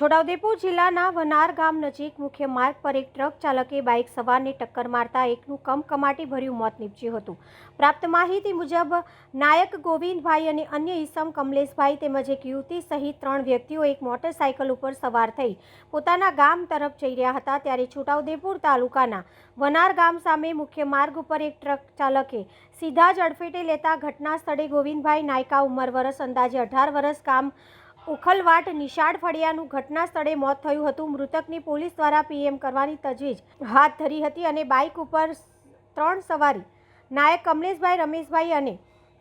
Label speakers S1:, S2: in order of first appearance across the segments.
S1: છોટાઉદેપુર જિલ્લાના વનાર ગામ નજીક મુખ્ય માર્ગ પર એક ટ્રક ચાલકે બાઇક સવારને ટક્કર મારતા એકનું કમકમાટી ભર્યું મોત નીપજ્યું હતું. પ્રાપ્ત માહિતી મુજબ, નાયક ગોવિંદભાઈ અને અન્ય ઈસમ કમલેશભાઈ તેમજ એક યુવતી સહિત ત્રણ વ્યક્તિઓ એક મોટરસાયકલ ઉપર સવાર થઈ પોતાના ગામ તરફ જઈ રહ્યા હતા ત્યારે છોટાઉદેપુર તાલુકાના વનાર ગામ સામે મુખ્ય માર્ગ ઉપર એક ટ્રક ચાલકે સીધા જ અડફેટે લેતા ઘટના સ્થળે ગોવિંદભાઈ નાયકા ઉંમર વરસ અંદાજે અઢાર વરસ કામ ઉખલવાટ નિશાળ ફળિયાનું ઘટના સ્થળે મોત થયું હતું. મૃતકની પોલીસ દ્વારા પીએમ કરવાની તજવીજ. હાથ ધરી હતી અને બાઇક ઉપર ત્રણ સવારી. નાયક કમલેશભાઈ, રમેશભાઈ અને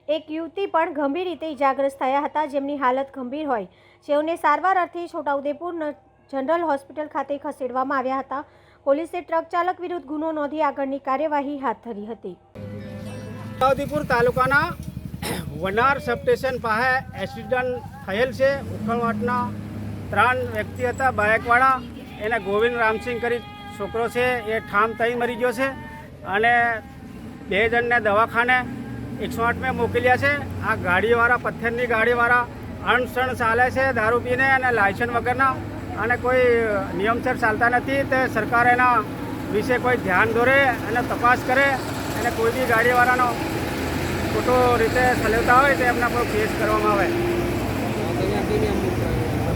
S1: એક યુવતી પણ ગંભીર રીતે ઇજાગ્રસ્ત થયા હતા. જેમની હાલત ગંભીર હોય, જેઓને સારવાર અર્થે છોટાઉદેપુર જનરલ હોસ્પિટલ ખાતે ખસેડવામાં આવ્યા હતા. પોલીસે ટ્રક ચાલક વિરુદ્ધ ગુનો નોંધી આગળની કાર્યવાહી હાથ ધરી હતી.
S2: છોટાઉદેપુર તાલુકાના વનાર સબસ્ટેશન પાસે એક્સિડન્ટ થયેલ છે. ઉખણવાટના ત્રણ વ્યક્તિ હતા. બાઇકવાળા એને ગોવિંદ રામસિંહ કરી છોકરો છે. એ ઠામ થઈ મરી ગયો છે અને બે જણને દવાખાને એકસો આઠમાં મોકલ્યા છે. આ ગાડીવાળા, પથ્થરની ગાડીવાળા અણસણ ચાલે છે દારૂ પીને અને લાયસન્સ વગરના અને કોઈ નિયમસર ચાલતા નથી. તે સરકાર એના વિશે કોઈ ધ્યાન દોરે અને તપાસ કરે અને કોઈ બી ગાડીવાળાનો ખોટો રીતે ચલાવતા હોય તો એમના પર કેસ કરવામાં આવે.